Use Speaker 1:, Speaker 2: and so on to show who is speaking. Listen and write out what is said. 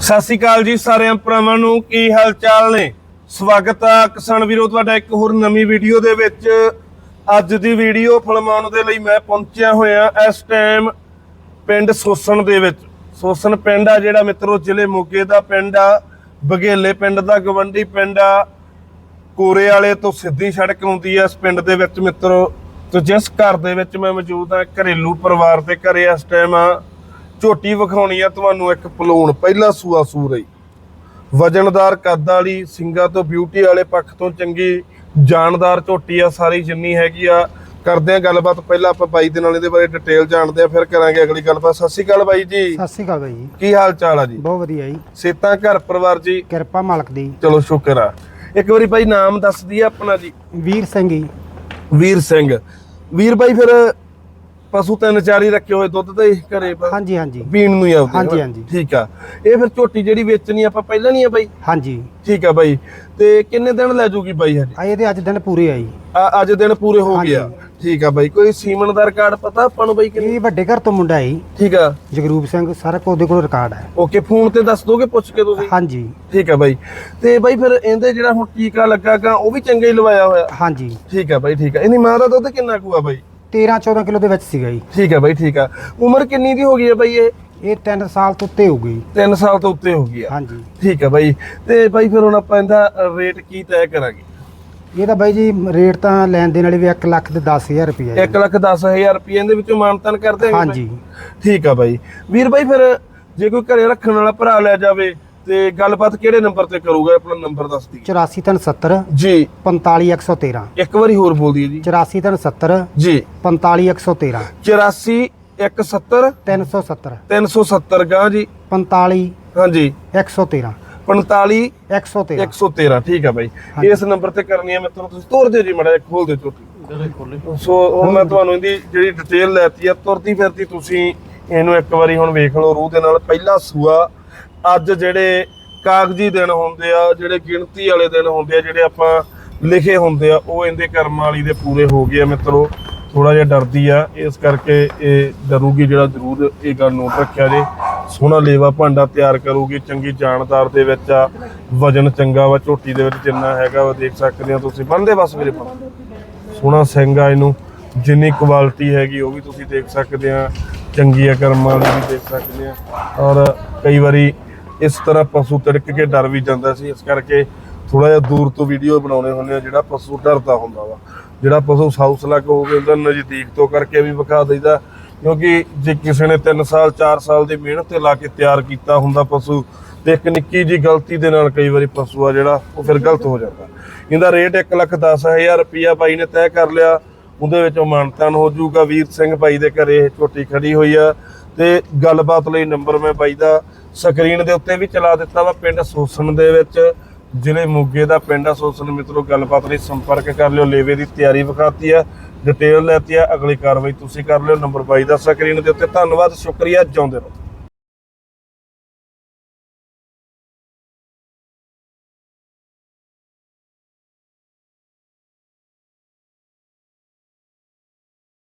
Speaker 1: ਸਤਿ ਸ਼੍ਰੀ ਅਕਾਲ ਜੀ ਸਾਰਿਆਂ ਭਰਾਵਾਂ ਨੂੰ, ਕੀ ਹਾਲ ਚਾਲ ਨੇ? ਸਵਾਗਤ ਆ ਕਿਸਾਨ ਵੀਰੋ, ਤੁਹਾਡਾ ਇੱਕ ਹੋਰ ਨਵੀਂ ਵੀਡੀਓ ਦੇ ਵਿੱਚ। ਅੱਜ ਦੀ ਵੀਡੀਓ ਫਿਲਮਾਉਣ ਦੇ ਲਈ ਮੈਂ ਪਹੁੰਚਿਆ ਹੋਇਆ ਇਸ ਟਾਈਮ ਪਿੰਡ ਸੋਸਣ ਦੇ ਵਿੱਚ। ਸੋਸਣ ਪਿੰਡ ਆ ਜਿਹੜਾ ਮਿੱਤਰੋ, ਜ਼ਿਲ੍ਹੇ ਮੋਗੇ ਦਾ ਪਿੰਡ ਆ, ਬਘੇਲੇ ਪਿੰਡ ਦਾ, ਗਵੰਡੀ ਪਿੰਡ ਆ, ਕੋਰੇ ਵਾਲੇ ਤੋਂ ਸਿੱਧੀ ਸੜਕ ਆਉਂਦੀ ਆ ਇਸ ਪਿੰਡ ਦੇ ਵਿੱਚ ਮਿੱਤਰੋ। ਤੇ ਜਿਸ ਘਰ ਦੇ ਵਿੱਚ ਮੈਂ ਮੌਜੂਦ ਆ, ਘਰੇਲੂ ਪਰਿਵਾਰ ਦੇ ਘਰੇ ਇਸ ਟਾਈਮ ਆ। ਝੋਟੀ ਵਿਖਾਉਣੀ ਆ ਤੁਹਾਨੂੰ ਇੱਕ ਪਲੂਣ ਪਹਿਲਾ ਸੂਆ ਸੂਰਈ ਵਜਨਦਾਰ ਕੱਦ ਵਾਲੀ ਸਿੰਗਾ ਤੋਂ ਬਿਊਟੀ ਵਾਲੇ ਪੱਖ ਤੋਂ ਚੰਗੀ ਜਾਨਦਾਰ ਝੋਟੀ ਆ ਸਾਰੀ ਜਿੰਨੀ ਹੈਗੀ ਆ। ਕਰਦੇ ਆ ਗੱਲਬਾਤ ਪਹਿਲਾਂ ਆਪਾਂ ਬਾਈ ਦੇ ਨਾਲ ਇਹਦੇ ਬਾਰੇ ਡਿਟੇਲ ਜਾਣਦੇ ਆ ਫਿਰ ਕਰਾਂਗੇ ਅਗਲੀ ਗੱਲਬਾਤ। ਸਤਿ ਸ਼੍ਰੀ ਅਕਾਲ ਬਾਈ ਜੀ।
Speaker 2: ਸਤਿ ਸ਼੍ਰੀ ਅਕਾਲ ਬਾਈ ਜੀ।
Speaker 1: ਕੀ ਹਾਲ ਚਾਲ ਆ ਜੀ?
Speaker 2: ਬਹੁਤ ਵਧੀਆ ਜੀ।
Speaker 1: ਸੇਤਾਂ ਘਰ ਪਰਿਵਾਰ ਜੀ?
Speaker 2: ਕਿਰਪਾ ਮਾਲਕ ਦੀ।
Speaker 1: ਚਲੋ ਸ਼ੁਕਰ ਆ। ਇੱਕ ਵਾਰੀ ਬਾਈ ਨਾਮ ਦੱਸ ਦਈਏ ਆਪਣਾ ਜੀ।
Speaker 2: ਵੀਰ ਸਿੰਘ ਜੀ।
Speaker 1: ਵੀਰ ਸਿੰਘ। ਵੀਰ ਬਾਈ ਫਿਰ ਪਸ਼ੂ ਤਿੰਨ ਚਾਰ ਹੀ ਰੱਖੇ ਹੋਏ ਦੁੱਧ ਤੇ ਘਰੇ
Speaker 2: ਹਾਂਜੀ ਹਾਂਜੀ।
Speaker 1: ਪੀਣ ਨੂੰ ਹੀ ਆਉਂਦੇ
Speaker 2: ਹਾਂਜੀ? ਹਾਂਜੀ।
Speaker 1: ਠੀਕ ਆ। ਇਹ ਫਿਰ ਝੋਟੀ ਜਿਹੜੀ ਵੇਚਣੀ ਆਪਾਂ ਪਹਿਲਾਂ ਨਹੀਂ ਆ ਬਾਈ?
Speaker 2: ਹਾਂਜੀ।
Speaker 1: ਠੀਕ ਆ ਬਾਈ। ਤੇ ਕਿੰਨੇ ਦਿਨ ਲੈ ਜੂਗੀ ਬਾਈ ਹਜੇ?
Speaker 2: ਆ ਇਹਦੇ ਅੱਜ ਦਿਨ ਪੂਰੇ ਆਈ
Speaker 1: ਆ- ਅੱਜ ਦਿਨ ਪੂਰੇ ਹੋ। ਗਿਆ ਠੀਕ ਆ ਬਾਈ। ਕੋਈ ਸੀਮਨ ਦਾ ਰਿਕਾਰਡ ਪਤਾ ਆਪਾਂ ਨੂੰ ਬਾਈ ਕਿੰਨੀ?
Speaker 2: ਇਹ ਵੱਡੇ ਘਰ ਤੋਂ ਮੁੰਡਾ ਹੈ
Speaker 1: ਠੀਕ ਆ।
Speaker 2: ਜਗਰੂਪ ਸਿੰਘ ਸਾਰਾ ਉਹਦੇ ਕੋਲ ਰਿਕਾਰਡ ਹੈ
Speaker 1: ਓਕੇ ਫੋਨ ਤੇ ਦੱਸ ਦੋਗੇ ਪੁੱਛ ਕੇ ਤੁਸੀਂ?
Speaker 2: ਹਾਂਜੀ।
Speaker 1: ਠੀਕ ਆ ਬਾਈ। ਤੇ ਬਾਈ ਫਿਰ ਇਹਦੇ ਜਿਹੜਾ ਹੁਣ ਟੀਕਾ ਲੱਗਾਗਾ ਉਹ ਵੀ ਚੰਗਾ ਹੀ ਲਵਾਇਆ ਹੋਇਆ।
Speaker 2: ਹਾਂਜੀ।
Speaker 1: ਠੀਕ ਆ ਬਾਈ ਠੀਕ ਆ। ਇਹਦੀ ਮਾਂ ਦਾ ਦੁੱਧ ਕਿੰਨਾ ਕੁ ਆ ਬਾਈ?
Speaker 2: 13 14 ਕਿਲੋ ਦੇ ਵਿੱਚ ਸੀਗਾ ਜੀ।
Speaker 1: ਠੀਕ ਆ ਬਾਈ ਠੀਕ ਆ। ਉਮਰ ਕਿੰਨੀ ਦੀ ਹੋ ਗਈ ਹੈ ਬਾਈ ਇਹ?
Speaker 2: ਇਹ 3 ਸਾਲ ਤੋਂ ਉੱਤੇ ਹੋ ਗਈ
Speaker 1: 3 ਸਾਲ ਤੋਂ ਉੱਤੇ ਹੋ ਗਈ ਆ।
Speaker 2: ਹਾਂਜੀ।
Speaker 1: ਠੀਕ ਆ ਬਾਈ। ਤੇ ਬਾਈ ਫਿਰ ਹੁਣ ਆਪਾਂ ਇਹਦਾ ਰੇਟ ਕੀ ਤੈਅ ਕਰਾਂਗੇ?
Speaker 2: ਇਹਦਾ ਬਾਈ ਜੀ ਰੇਟ ਤਾਂ ਲੈਣ ਦੇਣ ਵਾਲੇ ਵੀ 1 ਲੱਖ ਤੇ 10000 ਰੁਪਏ
Speaker 1: 1 ਲੱਖ 10000 ਰੁਪਏ ਇਹਦੇ ਵਿੱਚੋਂ ਮਾਨਤਨ ਕਰ ਦਿਆਂਗੇ ਬਾਈ?
Speaker 2: ਹਾਂਜੀ।
Speaker 1: ਠੀਕ ਆ ਬਾਈ। ਵੀਰ ਬਾਈ ਫਿਰ ਜੇ ਕੋਈ ਘਰੇ ਰੱਖਣ ਵਾਲਾ ਭਰਾ ਲੈ ਜਾਵੇ ਤੇ ਗੱਲਬਾਤ ਕਿਹੜੇ ਨੰਬਰ ਤੇ ਕਰੂਗਾ? ਆਪਣਾ ਨੰਬਰ ਦੱਸ ਦਈਏ
Speaker 2: 8470
Speaker 1: ਜੀ।
Speaker 2: 45113
Speaker 1: ਇੱਕ ਵਾਰੀ ਹੋਰ ਬੋਲ ਦਈਏ ਜੀ।
Speaker 2: 8470
Speaker 1: ਜੀ।
Speaker 2: 45113
Speaker 1: 84 170
Speaker 2: 370
Speaker 1: 370 ਗਾਂ ਜੀ।
Speaker 2: 45
Speaker 1: ਹਾਂਜੀ।
Speaker 2: 113
Speaker 1: 45
Speaker 2: 113
Speaker 1: 113 ਠੀਕ ਆ ਬਾਈ। ਇਸ ਨੰਬਰ ਤੇ ਕਰਨੀ ਹੈ ਮਿੱਤਰੋ ਤੁਸੀਂ ਤੋਰ ਦਿਓ ਜੀ ਮੜਾ ਖੋਲ ਦਿਓ ਝੋਟੀ ਸੋ ਹੁਣ ਮੈਂ ਤੁਹਾਨੂੰ ਇਹਦੀ ਜਿਹੜੀ ਡਿਟੇਲ ਲੈਤੀ ਆ ਤੁਰਦੀ ਫਿਰਦੀ ਤੁਸੀਂ ਇਹਨੂੰ ਇੱਕ ਵਾਰੀ ਹੁਣ ਵੇਖ ਲਓ ਰੂਹ ਦੇ ਨਾਲ। ਪਹਿਲਾ ਸੂਆ ਅੱਜ ਜਿਹੜੇ ਕਾਗਜ਼ੀ ਦਿਨ ਹੁੰਦੇ ਆ, ਜਿਹੜੇ ਗਿਣਤੀ ਵਾਲੇ ਦਿਨ ਹੁੰਦੇ ਆ, ਜਿਹੜੇ ਆਪਾਂ ਲਿਖੇ ਹੁੰਦੇ ਆ, ਉਹ ਇਹਦੇ ਕਰਮ ਵਾਲੀ ਦੇ ਪੂਰੇ ਹੋ ਗਏ ਆ ਮਿੱਤਰੋ। ਥੋੜਾ ਜਿਹਾ ਡਰਦੀ ਆ, ਇਸ ਕਰਕੇ ਇਹ ਡਰੂਗੀ ਜਿਹੜਾ ਜ਼ਰੂਰ ਇਹ ਗੱਲ ਨੋਟ ਰੱਖਿਆ ਜੇ। ਸੋਹਣਾ ਲੇਵਾ ਭਾਂਡਾ ਤਿਆਰ ਕਰੂਗੀ, ਚੰਗੀ ਜਾਣਦਾਰ ਦੇ ਵਿੱਚ ਆ, ਵਜਨ ਚੰਗਾ ਵਾ, ਝੋਟੀ ਦੇ ਵਿੱਚ ਜਿੰਨਾ ਹੈਗਾ ਵਾ, ਦੇਖ ਸਕਦੇ ਆ ਤੁਸੀਂ। ਬੰਦੇ ਬਸ ਮੇਰੇ ਪਾ ਸੋਹਣਾ ਸਿੰਘ ਆ ਇਹਨੂੰ, ਜਿੰਨੀ ਕੁਆਲਿਟੀ ਹੈਗੀ ਉਹ ਵੀ ਤੁਸੀਂ ਦੇਖ ਸਕਦੇ ਆ। ਚੰਗੀ ਆ ਕਰਮਾਂ ਵਾਲੀ ਵੀ ਦੇਖ ਸਕਦੇ ਆ। ਔਰ ਕਈ ਵਾਰੀ ਇਸ ਤਰ੍ਹਾਂ ਪਸ਼ੂ ਤੜਕ ਕੇ ਡਰ ਵੀ ਜਾਂਦਾ ਸੀ, ਇਸ ਕਰਕੇ ਥੋੜਾ ਜਿਹਾ ਦੂਰ ਤੋਂ ਵੀਡੀਓ ਬਣਾਉਣੇ ਹੁੰਦੇ ਆ, ਜਿਹੜਾ ਪਸ਼ੂ ਡਰਦਾ ਹੁੰਦਾ ਵਾ। ਜਿਹੜਾ ਪਸ਼ੂ ਸਾਊਸ ਲੱਗ ਹੋਵੇ, ਉਹਦਾ ਨਜ਼ਦੀਕ ਤੋਂ ਕਰਕੇ ਵੀ ਵਿਖਾ ਦਈਦਾ, ਕਿਉਂਕਿ ਜੇ ਕਿਸੇ ਨੇ 3 ਸਾਲ 4 ਸਾਲ ਦੀ ਮਿਹਨਤ ਤੇ ਲਾ ਕੇ ਤਿਆਰ ਕੀਤਾ ਹੁੰਦਾ ਪਸ਼ੂ, ਤੇ ਇੱਕ ਨਿੱਕੀ ਜੀ ਗਲਤੀ ਦੇ ਨਾਲ ਕਈ ਵਾਰੀ ਪਸ਼ੂ ਆ ਜਿਹੜਾ, ਉਹ ਫਿਰ ਗਲਤ ਹੋ ਜਾਂਦਾ। ਇਹਦਾ ਰੇਟ 1 ਲੱਖ 10000 ਰੁਪਿਆ ਬਾਈ ਨੇ ਤੈਅ ਕਰ ਲਿਆ, ਉਹਦੇ ਵਿੱਚੋਂ ਮਾਨਤਾਨ ਹੋ ਜਾਊਗਾ। ਵੀਰ ਸਿੰਘ ਬਾਈ ਦੇ ਘਰੇ ਇਹ ਝੋਟੀ ਖੜੀ ਹੋਈ ਆ, ਤੇ ਗੱਲਬਾਤ ਲਈ ਨੰਬਰ ਮੈਂ ਬਾਈ ਦਾ ਸਕਰੀਨ ਦੇ ਉੱਤੇ ਵੀ ਚਲਾ ਦਿੱਤਾ ਵਾ ਪਿੰਡ ਸੋਸਣ ਦੇ ਵਿੱਚ। ਜ਼ਿਲ੍ਹੇ ਮੋਗੇ ਦਾ ਪਿੰਡ ਆ ਸੋਸਣ ਮਿੱਤਰੋ, ਗੱਲਬਾਤ ਲਈ ਸੰਪਰਕ ਕਰ ਲਿਓ। ਲੇਵੇ ਦੀ ਤਿਆਰੀ ਵਿਖਾਤੀ ਆ। ਡਿਟੇਲ ਲੈਤੀ ਆ। ਅਗਲੀ ਕਾਰਵਾਈ ਤੁਸੀਂ ਕਰ ਲਿਓ। ਨੰਬਰ ਬਾਈ ਦਾ ਸਕਰੀਨ ਦੇ ਉੱਤੇ। ਧੰਨਵਾਦ। ਸ਼ੁਕਰੀਆ। ਜਿਉਂਦੇ ਰਹੋ।